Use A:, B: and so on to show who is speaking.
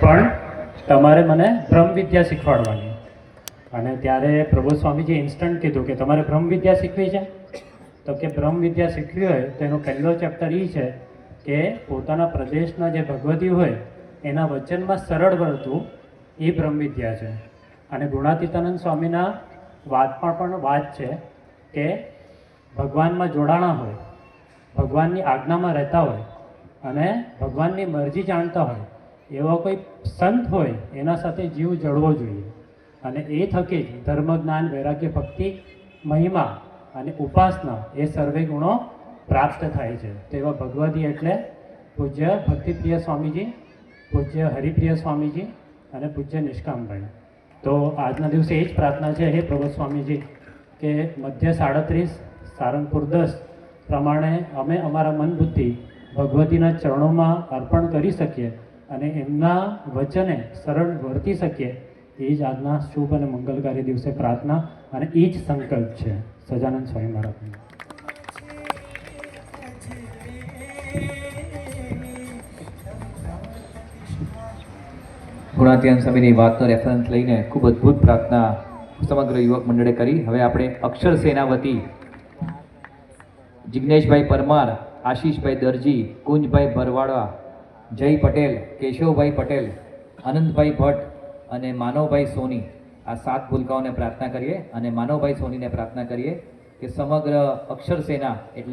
A: પણ તમારે મને બ્રહ્મ વિદ્યા શીખવાડવાની. અને ત્યારે પ્રભુ સ્વામીજી ઇન્સ્ટન્ટ કીધું કે તમારે બ્રહ્મ વિદ્યા શીખવી છે? તો કે બ્રહ્મ વિદ્યા શીખવી હોય તો એનો પહેલો ચેપ્ટર એ છે કે પોતાના પ્રદેશના જે ભગવતી હોય એના વચનમાં સરળ વર્તું એ બ્રહ્મ વિદ્યા છે. અને ગુણાતીતાનંદ સ્વામીના વાતમાં પણ વાત છે કે ભગવાનમાં જોડાણા હોય, ભગવાનની આજ્ઞામાં રહેતા હોય અને ભગવાનની મરજી જાણતા હોય એવા કોઈ સંત હોય, એના સાથે જીવ જળવો જોઈએ. અને એ થકી જ ધર્મ, જ્ઞાન, વૈરાગ્ય, ભક્તિ, મહિમા અને ઉપાસના એ સર્વે ગુણો પ્રાપ્ત થાય છે. તેવા ભગવતી એટલે પૂજ્ય ભક્તિપ્રિય સ્વામીજી, પૂજ્ય હરિપ્રિય સ્વામીજી અને પૂજ્ય નિષ્કામભાઈ. તો આજના દિવસે એ જ પ્રાર્થના છે, હે પ્રભુ સ્વામીજી, કે મધ્ય સાડત્રીસ, સારંગપુર દસ પ્રમાણે અમે અમારા મન બુદ્ધિ ભગવતીના ચરણોમાં અર્પણ કરી શકીએ. અને એમના વચને સરળ વર્તી શકીએ, એ જ આજના શુભ અને મંગલકારી દિવસે પ્રાર્થના અને એ જ સંકલ્પ છે. સજાનંદ સ્વામી મહારાજનો.
B: ગુણાત્યાન સ્વામીની વાતનો રેફરન્સ લઈને ખૂબ અદ્ભુત પ્રાર્થના સમગ્ર યુવક મંડળે કરી. હવે આપણે અક્ષર સેનાવતી જિજ્ઞેશભાઈ પરમાર, આશીષભાઈ દરજી, કુંજભાઈ ભરવાડા જય પટેલ, કેશવભાઈ પટેલ, આનંદભાઈ ભટ્ટ અને માનવભાઈ સોની. આ સાત ભૂલકાઓને પ્રાર્થના કરીએ અને માનવભાઈ સોનીને પ્રાર્થના કરીએ કે સમગ્ર અક્ષર સેના એટલે